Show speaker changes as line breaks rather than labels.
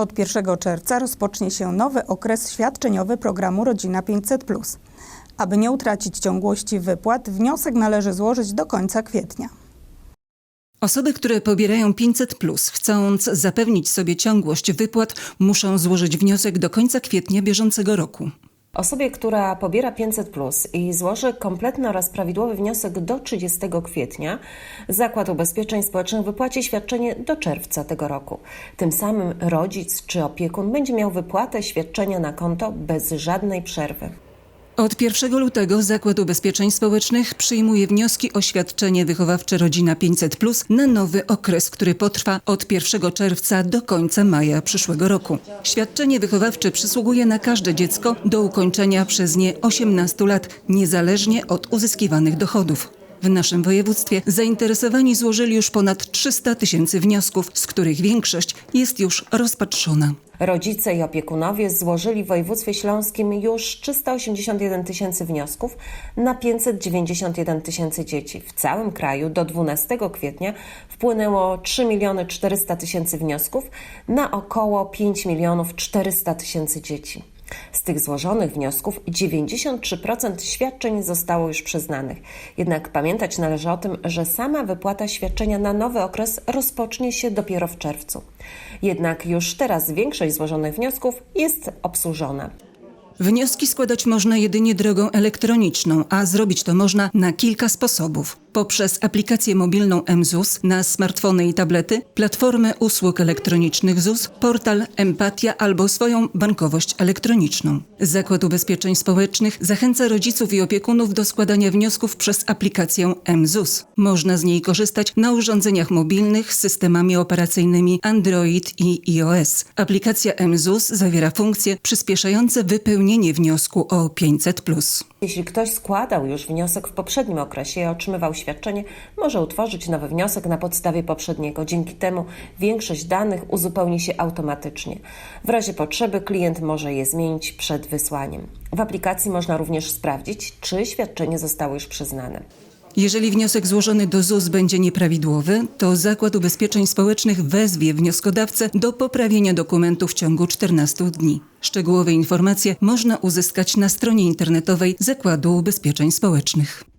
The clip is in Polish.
Od 1 czerwca rozpocznie się nowy okres świadczeniowy programu Rodzina 500. Aby nie utracić ciągłości wypłat, wniosek należy złożyć do końca kwietnia.
Osoby, które pobierają 500, chcąc zapewnić sobie ciągłość wypłat, muszą złożyć wniosek do końca kwietnia bieżącego roku.
Osobie, która pobiera 500 plus i złoży kompletny oraz prawidłowy wniosek do 30 kwietnia, Zakład Ubezpieczeń Społecznych wypłaci świadczenie do czerwca tego roku. Tym samym rodzic czy opiekun będzie miał wypłatę świadczenia na konto bez żadnej przerwy.
Od 1 lutego Zakład Ubezpieczeń Społecznych przyjmuje wnioski o świadczenie wychowawcze Rodzina 500 na nowy okres, który potrwa od 1 czerwca do końca maja przyszłego roku. Świadczenie wychowawcze przysługuje na każde dziecko do ukończenia przez nie 18 lat, niezależnie od uzyskiwanych dochodów. W naszym województwie zainteresowani złożyli już ponad 300 tysięcy wniosków, z których większość jest już rozpatrzona.
Rodzice i opiekunowie złożyli w województwie śląskim już 381 tysięcy wniosków na 591 tysięcy dzieci. W całym kraju do 12 kwietnia wpłynęło 3 miliony 400 tysięcy wniosków na około 5 milionów 400 tysięcy dzieci. Z tych złożonych wniosków 93% świadczeń zostało już przyznanych. Jednak pamiętać należy o tym, że sama wypłata świadczenia na nowy okres rozpocznie się dopiero w czerwcu. Jednak już teraz większość złożonych wniosków jest obsłużona.
Wnioski składać można jedynie drogą elektroniczną, a zrobić to można na kilka sposobów. Poprzez aplikację mobilną mZUS na smartfony i tablety, platformę usług elektronicznych ZUS, portal Empatia albo swoją bankowość elektroniczną. Zakład Ubezpieczeń Społecznych zachęca rodziców i opiekunów do składania wniosków przez aplikację mZUS. Można z niej korzystać na urządzeniach mobilnych z systemami operacyjnymi Android i iOS. Aplikacja mZUS zawiera funkcje przyspieszające wypełnienie wniosku o 500+.
Jeśli ktoś składał już wniosek w poprzednim okresie i otrzymywał świadczenie, może utworzyć nowy wniosek na podstawie poprzedniego. Dzięki temu większość danych uzupełni się automatycznie. W razie potrzeby klient może je zmienić przed wysłaniem. W aplikacji można również sprawdzić, czy świadczenie zostało już przyznane.
Jeżeli wniosek złożony do ZUS będzie nieprawidłowy, to Zakład Ubezpieczeń Społecznych wezwie wnioskodawcę do poprawienia dokumentu w ciągu 14 dni. Szczegółowe informacje można uzyskać na stronie internetowej Zakładu Ubezpieczeń Społecznych.